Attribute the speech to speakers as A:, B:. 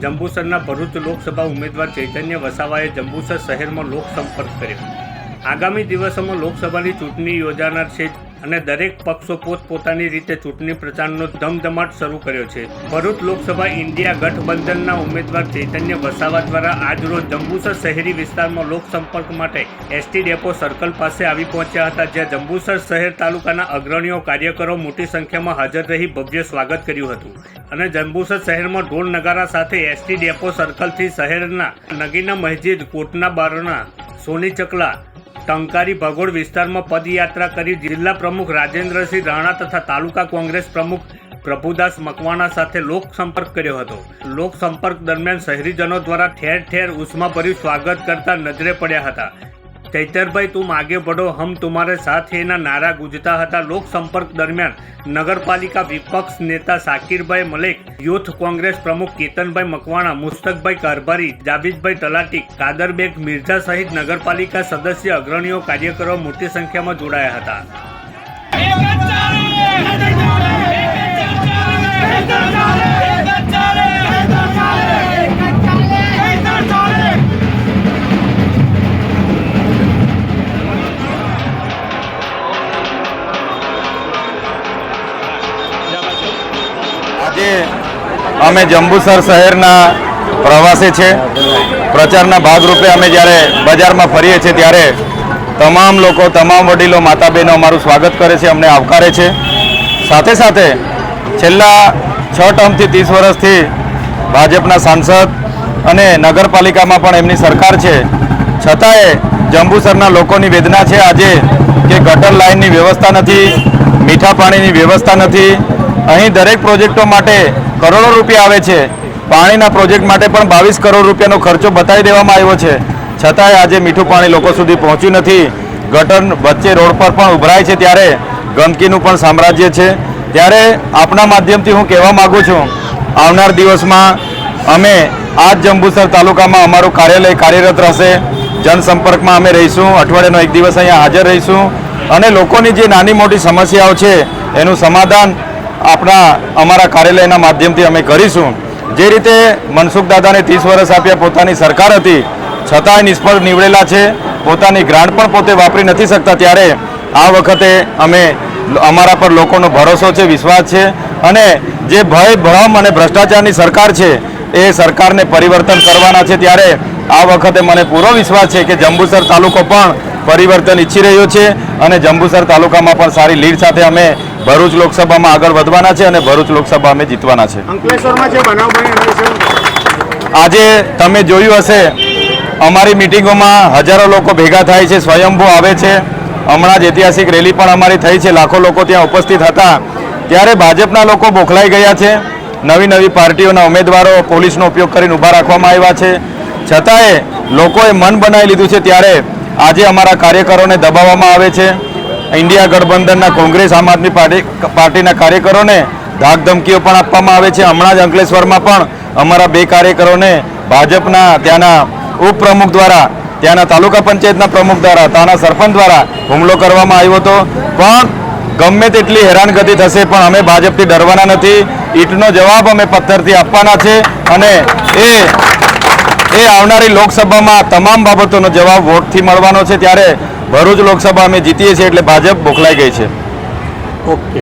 A: જંબુસરના ભરૂચ લોકસભા ઉમેદવાર ચૈતન્ય વસાવાએ જંબુસર શહેરમાં લોકસંપર્ક કર્યો. આગામી દિવસોમાં લોકસભાની ચૂંટણી યોજાનાર છે અને દરેક પક્ષો પોતપોતાની રીતે ચૂંટણી પ્રચારનો ધમધમાટ શરૂ કર્યો છે. ભરૂચ લોકસભા ઇન્ડિયા ગઠબંધનના ઉમેદવાર ચૈતન્ય વસાવા દ્વારા આજરોજ જંબુસર શહેરી વિસ્તારમાં લોકસંપર્ક માટે એસટી ડેપો સર્કલ પાસે આવી પહોંચ્યા હતા, જ્યાં જંબુસર શહેર તાલુકાના અગ્રણીઓ કાર્યકરો મોટી સંખ્યામાં હાજર રહી ભવ્ય સ્વાગત કર્યું હતું. અને જંબુસર શહેરમાં ઢોલ નગારા સાથે એસટી ડેપો સર્કલથી શહેરના નગીના મસ્જિદ, કોટના બારણા, સોની ચકલા ટંકારી ભગોળ વિસ્તારમાં પદયાત્રા કરી જિલ્લા પ્રમુખ રાજેન્દ્રસિંહ રાણા તથા તાલુકા કોંગ્રેસ પ્રમુખ પ્રભુદાસ મકવાણા સાથે લોકસંપર્ક કર્યો હતો. લોકસંપર્ક દરમિયાન શહેરીજનો દ્વારા ઠેર ઠેર ઉષ્માભર્યું સ્વાગત કરતા નજરે પડ્યા હતા. ચૈતરભાઈ, તું માગે પડો, હમ તુમારે સાથ એના નારા ગુજતા હતા. લોકસંપર્ક દરમિયાન નગરપાલિકા વિપક્ષ નેતા સાકિરભાઈ મલેક, યુથ કોંગ્રેસ પ્રમુખ કેતનભાઈ મકવાણા, મુસ્તકભાઈ કારભારી, જાબીદભાઈ તલાટી, કાદરબેગ મિર્ઝા સહિત નગરપાલિકા સદસ્ય અગ્રણીઓ કાર્યકરો મોટી સંખ્યામાં જોડાયા હતા.
B: અમે જંબુસર શહેરના પ્રવાસે છે પ્રચારના ભાગરૂપે અમે જ્યારે બજારમાં ફરીએ છીએ ત્યારે તમામ લોકો, તમામ વડીલો માતા બહેનો અમારું સ્વાગત કરે છે, અમને આવકારે છે. સાથે સાથે છેલ્લા છ ટર્મથી ત્રીસ વર્ષથી ભાજપના સાંસદ અને નગરપાલિકામાં પણ એમની સરકાર છે. છતાંય જંબુસરના લોકોની વેદના છે આજે કે ગટર લાઇનની વ્યવસ્થા નથી, મીઠા પાણીની વ્યવસ્થા નથી અહીં દરેક પ્રોજેક્ટો માટે કરોડો રૂપિયા આવે છે. પાણીના પ્રોજેક્ટ માટે પણ બાવીસ કરોડ રૂપિયાનો ખર્ચો બતાવી દેવામાં આવ્યો છે. છતાંય આજે મીઠું પાણી લોકો સુધી પહોંચ્યું નથી. ગટર વચ્ચે રોડ પર પણ ઉભરાય છે ત્યારે ગંદકીનું પણ સામ્રાજ્ય છે. ત્યારે આપના માધ્યમથી હું કહેવા માગું છું, આવનાર દિવસમાં અમે આ જ જંબુસર તાલુકામાં અમારું કાર્યાલય કાર્યરત રહેશે. જનસંપર્કમાં અમે રહીશું, અઠવાડિયાનો એક દિવસ અહીંયા હાજર રહીશું. અને લોકોની જે નાની મોટી સમસ્યાઓ છે, એનું સમાધાન આપણા અમારા કાર્યાલયના માધ્યમથી અમે કરીશું. જે રીતે મનસુખ દાદાને ત્રીસ વર્ષ આપ્યા પોતાની સરકાર હતી, છતાંય નિષ્ફળ નીવડેલા છે. પોતાની ગ્રાન્ટ પણ પોતે વાપરી નથી શકતા ત્યારે આ વખતે અમે અમારા પર લોકોનો ભરોસો છે, વિશ્વાસ છે અને જે ભય, ભ્રમ અને ભ્રષ્ટાચારની સરકાર છે, એ સરકારને પરિવર્તન કરવાના છે. ત્યારે આ વખતે મને પૂરો વિશ્વાસ છે કે જંબુસર તાલુકો પણ પરિવર્તન ઈચ્છી રહ્યો છે અને જંબુસર તાલુકામાં પણ સારી લીડ સાથે અમે ભરૂચ લોકસભામાં આગળ વધવાના છે અને ભરૂચ લોકસભા અમે જીતવાના છે. આજે તમે જોયું હશે અમારી મિટિંગોમાં હજારો લોકો ભેગા થાય છે સ્વયંભૂ આવે છે. હમણાં જ ઐતિહાસિક રેલી પણ અમારી થઈ છે લાખો લોકો ત્યાં ઉપસ્થિત હતા. ત્યારે ભાજપના લોકો બોખલાઈ ગયા છે. નવી નવી પાર્ટીઓના ઉમેદવારો પોલીસનો ઉપયોગ કરીને ઊભા રાખવામાં આવ્યા છે. છતાંય લોકોએ મન બનાવી લીધું છે ત્યારે આજે અમારા કાર્યકરોને દબાવવામાં આવે છે. ઇન્ડિયા ગઠબંધનના કોંગ્રેસ, આમ આદમી પાર્ટી, પાર્ટીના કાર્યકરોને ધાકધમકીઓ પણ આપવામાં આવે છે. હમણાં જ અંકલેશ્વરમાં પણ અમારા બે કાર્યકરોને ભાજપના ત્યાંના ઉપપ્રમુખ દ્વારા, ત્યાંના તાલુકા પંચાયતના પ્રમુખ દ્વારા, ત્યાંના સરપંચ દ્વારા હુમલો કરવામાં આવ્યો હતો. પણ ગમે તેટલી હેરાનગતિ થશે પણ અમે ભાજપથી ડરવાના નથી. ઈટનો જવાબ અમે પથ્થરથી આપવાના છે અને એ એ આવનારી લોકસભામાં તમામ બાબતોનો જવાબ વોટથી મળવાનો છે. ત્યારે ભરૂચ લોકસભા અમે જીતીએ છીએ એટલે ભાજપ બોખલાઈ ગઈ છે.
C: ઓકે.